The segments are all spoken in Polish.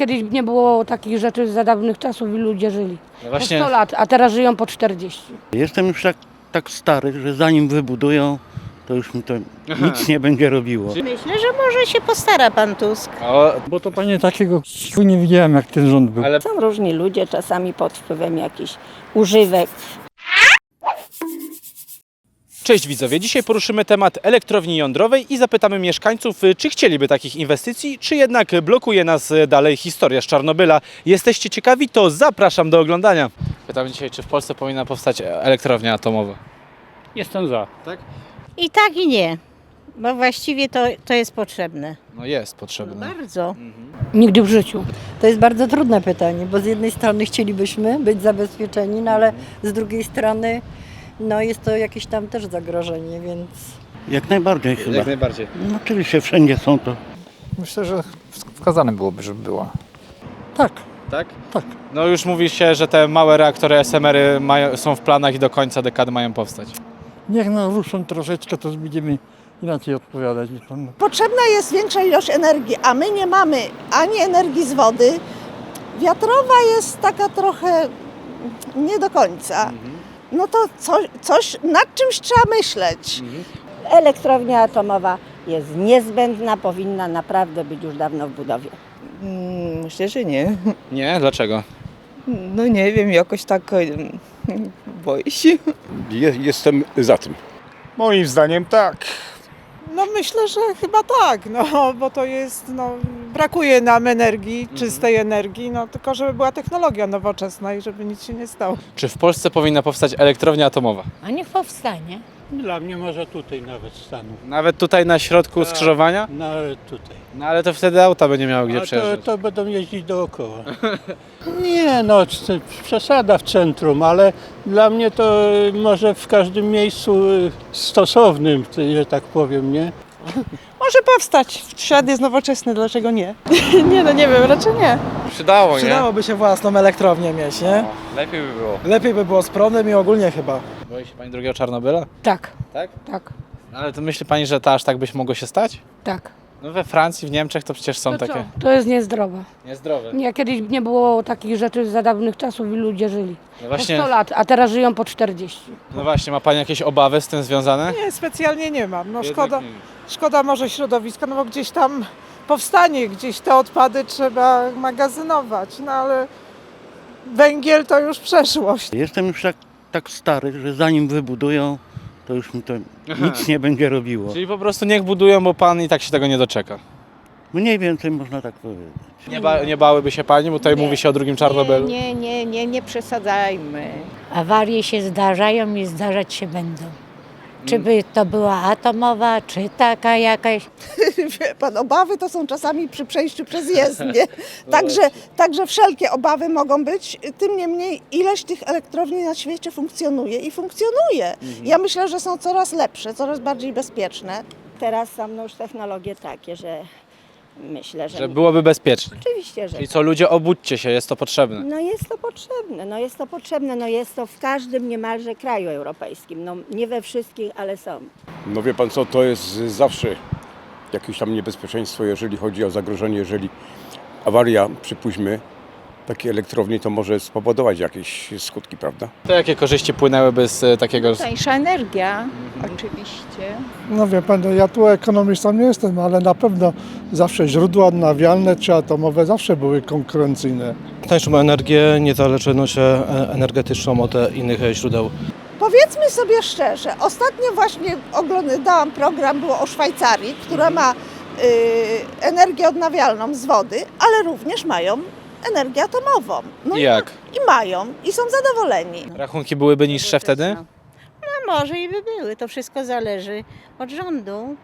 Kiedyś nie było takich rzeczy za dawnych czasów i ludzie żyli. No Po 100 właśnie, lat, a teraz żyją po 40. Jestem już tak, tak stary, że zanim wybudują, to już mi to nic nie będzie robiło. Myślę, że może się postara pan Tusk. o, Bo to panie takiego nie widziałem jak ten rząd był. ale Są różni ludzie, czasami pod wpływem jakichś używek. Cześć widzowie, dzisiaj poruszymy temat elektrowni jądrowej i zapytamy mieszkańców, y, czy chcieliby takich inwestycji, czy jednak blokuje nas y, dalej historia z Czarnobyla. Jesteście ciekawi? To zapraszam do oglądania. Pytamy dzisiaj, czy w Polsce powinna powstać elektrownia atomowa. Jestem za. I tak i nie, bo właściwie to, to jest potrzebne. No jest potrzebna. Bardzo. Nigdy w życiu. To jest bardzo trudne pytanie, bo z jednej strony chcielibyśmy być zabezpieczeni, no ale z drugiej strony no jest to jakieś tam też zagrożenie, więc Jak najbardziej chyba. Jak najbardziej. No, oczywiście wszędzie są to. Myślę, że wskazane byłoby, żeby była. Tak, Tak? tak. No już mówi się, że te małe reaktory SMR-y mają, są w planach i do końca dekady mają powstać. Niech nam ruszą troszeczkę, to będziemy inaczej odpowiadać. Potrzebna jest większa ilość energii, a my nie mamy ani energii z wody. Wiatrowa jest taka trochę nie do końca. No to coś, coś nad czymś trzeba myśleć. Elektrownia atomowa jest niezbędna, powinna naprawdę być już dawno w budowie. Mm, Myślę, że nie. Nie? Dlaczego? No nie wiem, jakoś tak em, boję się. Je, jestem za tym. Moim zdaniem tak. No myślę, że chyba tak, no bo to jest, no brakuje nam energii, czystej energii, no tylko żeby była technologia nowoczesna i żeby nic się nie stało. Czy w Polsce powinna powstać elektrownia atomowa? A niech powstanie. Dla mnie może tutaj nawet stanąć. Nawet tutaj na środku skrzyżowania? Nawet tutaj. No ale to wtedy auta by nie miały gdzie A to, przejeżdżać. to będą jeździć dookoła. Nie no, c- przesada w centrum, ale dla mnie to może w każdym miejscu y, stosownym, że tak powiem, nie? Może powstać, świat jest nowoczesny, dlaczego nie? nie no nie wiem, raczej nie. Przydało, nie? Przydałoby się własną elektrownię mieć, nie? Lepiej by było. Lepiej by było z prądem i ogólnie chyba. Boi się Pani drugiego Czarnobyla? Tak, Tak? tak, Ale to myśli Pani, że to aż tak byś mogło się stać? tak. No we Francji, w Niemczech to przecież są To takie co? To jest niezdrowe. niezdrowe. Nie, kiedyś nie było takich rzeczy za dawnych czasów i ludzie żyli. No Po właśnie, 100 lat, a teraz żyją po 40. no właśnie, ma Pani jakieś obawy z tym związane? Nie, specjalnie nie mam. No Jednak szkoda, nie. szkoda może środowiska, no bo gdzieś tam powstanie, gdzieś te odpady trzeba magazynować, no ale węgiel to już przeszłość. Jestem już tak, tak stary, że zanim wybudują, to już mi to nic nie będzie robiło. Czyli po prostu niech budują, bo Pan i tak się tego nie doczeka. Mniej więcej można tak powiedzieć. Nie, ba- nie bałyby się Pani, bo tutaj mówi się o drugim Czarnobylu. Nie, nie, nie, nie przesadzajmy. awarie się zdarzają i zdarzać się będą. Czy by to była atomowa, czy taka jakaś. Wie pan, obawy to są czasami przy przejściu przez jezdnię. Także, także wszelkie obawy mogą być. Tym niemniej ileś tych elektrowni na świecie funkcjonuje i funkcjonuje. Ja myślę, że są coraz lepsze, coraz bardziej bezpieczne. Teraz są no już technologie takie, że myślę, że... Że byłoby bezpiecznie. Oczywiście, że Czyli co, ludzie, obudźcie się, jest to potrzebne. No jest to potrzebne, no jest to potrzebne, no jest to w każdym niemalże kraju europejskim, no nie we wszystkich, ale są. No wie pan co, to jest zawsze jakieś tam niebezpieczeństwo, jeżeli chodzi o zagrożenie, jeżeli awaria, przypuśćmy, takiej elektrowni, to może spowodować jakieś skutki, prawda? To jakie korzyści płynęłyby z e, takiego... Tańsza energia, oczywiście. No wie pan, no ja tu ekonomistą nie jestem, ale na pewno zawsze źródła odnawialne czy atomowe zawsze były konkurencyjne. Tańszą energię, niezależność energetyczną od innych źródeł. Powiedzmy sobie szczerze, ostatnio właśnie oglądałam program, było o Szwajcarii, która ma y, energię odnawialną z wody, ale również mają energię atomową. No I jak? i mają i są zadowoleni. Rachunki byłyby niższe wtedy? No może i by były, to wszystko zależy od rządu.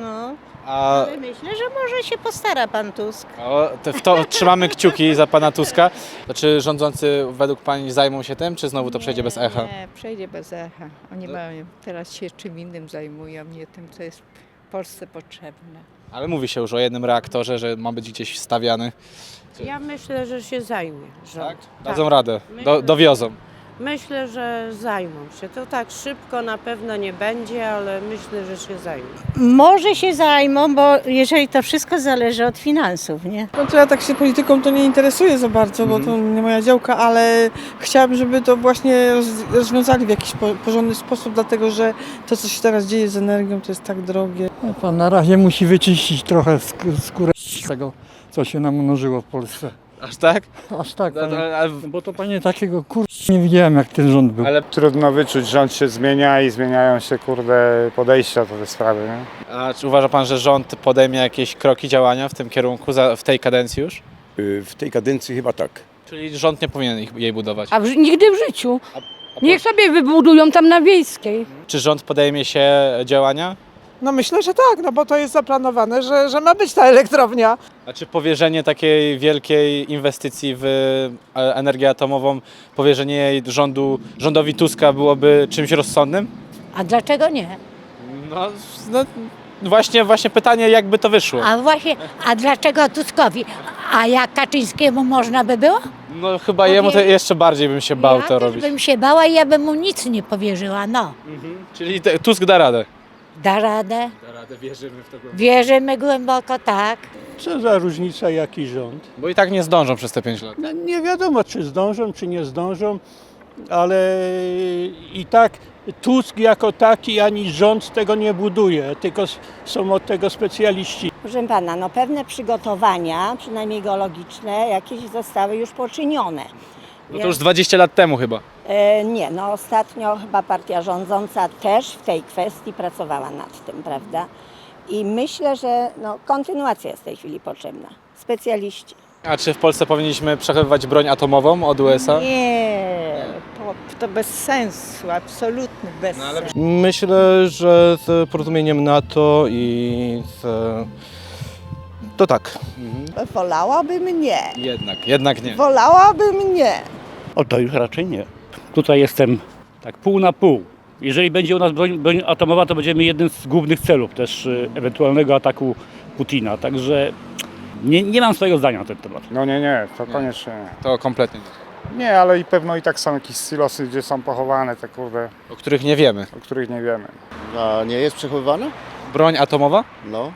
No, A ale myślę, że może się postara pan Tusk. o, to, w to trzymamy kciuki za pana Tuska. To czy rządzący według pani zajmą się tym, czy znowu to przejdzie bez echa? Nie, przejdzie bez echa. Oni mają, teraz się czym innym zajmują, nie tym, co jest w Polsce potrzebne. Ale mówi się już o jednym reaktorze, że ma być gdzieś stawiany. Ja myślę, że się zajmie rząd. Tak? Dadzą radę, Do, dowiozą. Myślę, że zajmą się. To tak szybko na pewno nie będzie, ale myślę, że się zajmą. Może się zajmą, bo jeżeli to wszystko zależy od finansów, nie? No to ja tak się polityką to nie interesuję za bardzo, bo to nie moja działka, ale chciałabym, żeby to właśnie roz- rozwiązali w jakiś po- porządny sposób, dlatego że to, co się teraz dzieje z energią, to jest tak drogie. Pan na razie musi wyczyścić trochę skórę z tego, co się namnożyło w Polsce. Aż tak? Aż tak, No, panie, to- a- bo to panie takiego kur... nie widziałem jak ten rząd był. Ale Trudno wyczuć, rząd się zmienia i zmieniają się, kurde, podejścia do tej sprawy, nie? a czy uważa pan, że rząd podejmie jakieś kroki działania w tym kierunku za, w tej kadencji już? Y, W tej kadencji chyba tak. Czyli rząd nie powinien ich, jej budować. A w, ży- nigdy w życiu. Niech sobie wybudują tam na Wiejskiej. Czy rząd podejmie się działania? No myślę, że tak, no bo to jest zaplanowane, że, że ma być ta elektrownia. A czy powierzenie takiej wielkiej inwestycji w e, energię atomową, powierzenie jej rządu, rządowi Tuska byłoby czymś rozsądnym? A dlaczego nie? No, no właśnie, właśnie pytanie, jakby to wyszło. A właśnie, a dlaczego Tuskowi? A jak Kaczyńskiemu można by było? No chyba jemu to jeszcze bardziej bym się bał ja to też robić. bym się bała i ja bym mu nic nie powierzyła, no. Czyli te, Tusk da radę. Da radę? Da radę, wierzymy w to. Wierzymy głęboko, tak. Co za różnica jaki rząd? Bo i tak nie zdążą przez te 5 lat. No, nie wiadomo czy zdążą, czy nie zdążą, ale i tak Tusk jako taki ani rząd tego nie buduje, tylko są od tego specjaliści. Proszę pana, no pewne przygotowania, przynajmniej geologiczne, jakieś zostały już poczynione. No to już 20 lat temu chyba. E, nie, no ostatnio chyba partia rządząca też w tej kwestii pracowała nad tym, prawda? I myślę, że no, kontynuacja jest w tej chwili potrzebna. Specjaliści. A czy w Polsce powinniśmy przechowywać broń atomową od USA? Nie, to, to bez sensu, absolutny bez No, ale- sensu. Myślę, że z porozumieniem NATO i z... To tak. Wolałabym nie. Jednak, jednak nie. Wolałabym nie. O to już raczej nie. Tutaj jestem tak pół na pół. Jeżeli będzie u nas broń, broń atomowa, to będziemy jednym z głównych celów też y, ewentualnego ataku Putina. Także nie, nie mam swojego zdania na ten temat. No nie, nie, to Nie. koniecznie nie. To kompletnie nie. Nie, ale i pewno i tak są jakieś silosy, gdzie są pochowane te kurde, O których nie wiemy. o których nie wiemy. A nie jest przechowywana? Broń atomowa? No.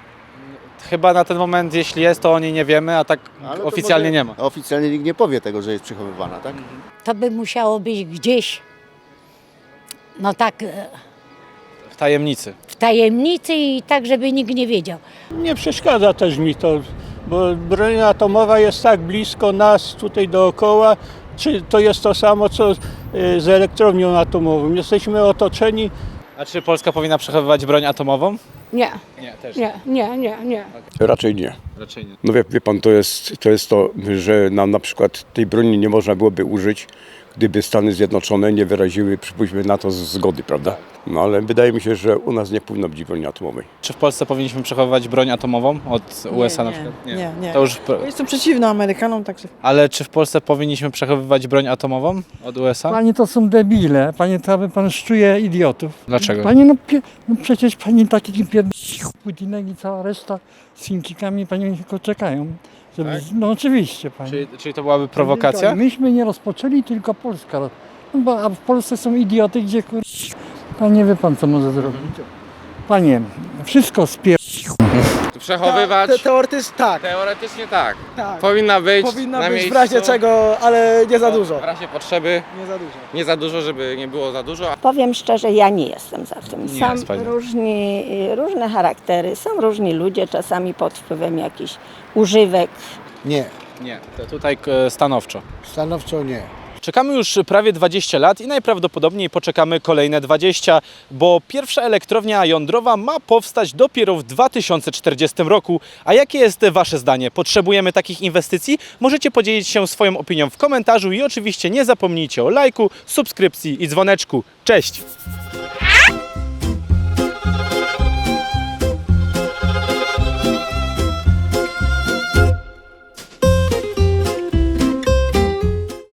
Chyba na ten moment, jeśli jest, to o niej nie wiemy, a tak Ale to oficjalnie może- nie ma. Oficjalnie nikt nie powie tego, że jest przechowywana, tak? To by musiało być gdzieś, no tak, e, W tajemnicy. w tajemnicy i tak, żeby nikt nie wiedział. Nie przeszkadza też mi to, bo broń atomowa jest tak blisko nas tutaj dookoła, czy to jest to samo co y, z elektrownią atomową. Jesteśmy otoczeni A czy Polska powinna przechowywać broń atomową? Nie, Nie, też. nie, nie, nie, nie. Raczej nie. Raczej nie. No wie, wie pan, to jest, to jest to, że nam na przykład tej broni nie można byłoby użyć, gdyby Stany Zjednoczone nie wyraziły, przypuśćmy, na to zgody, prawda? No ale wydaje mi się, że u nas nie powinno być broni atomowej. Czy w Polsce powinniśmy przechowywać broń atomową od USA na nie, przykład? nie, nie. To już, Jestem przeciwna Amerykanom, także ale czy w Polsce powinniśmy przechowywać broń atomową od USA? Panie to są debile, panie to aby pan szczuje idiotów. Dlaczego? Panie no, pie, no przecież pani taki pier... Putinek i cała reszta z Chińczykami pani tylko czekają. Żeby, Tak? No oczywiście pani. Czyli, czyli to byłaby prowokacja? Myśmy nie rozpoczęli, tylko Polska. No bo, a w Polsce są idioty, gdzie kur... Panie wie pan co może zrobić. Panie, wszystko spier... Przechowywać? teoretycznie tak, Teoretycznie tak. tak. Powinna być Powinna na być miejscu. w razie czego, ale nie za dużo. W razie potrzeby. Nie za dużo. Nie za dużo, żeby nie było za dużo. Powiem szczerze, ja nie jestem za tym. Nie Są jest różni, różne charaktery, są różni ludzie, czasami pod wpływem jakichś używek. Nie, Nie, to tutaj e, stanowczo. stanowczo nie. Czekamy już prawie 20 lat i najprawdopodobniej poczekamy kolejne 20, bo pierwsza elektrownia jądrowa ma powstać dopiero w 2040 roku. A jakie jest Wasze zdanie? Potrzebujemy takich inwestycji? Możecie podzielić się swoją opinią w komentarzu i oczywiście nie zapomnijcie o lajku, subskrypcji i dzwoneczku. Cześć!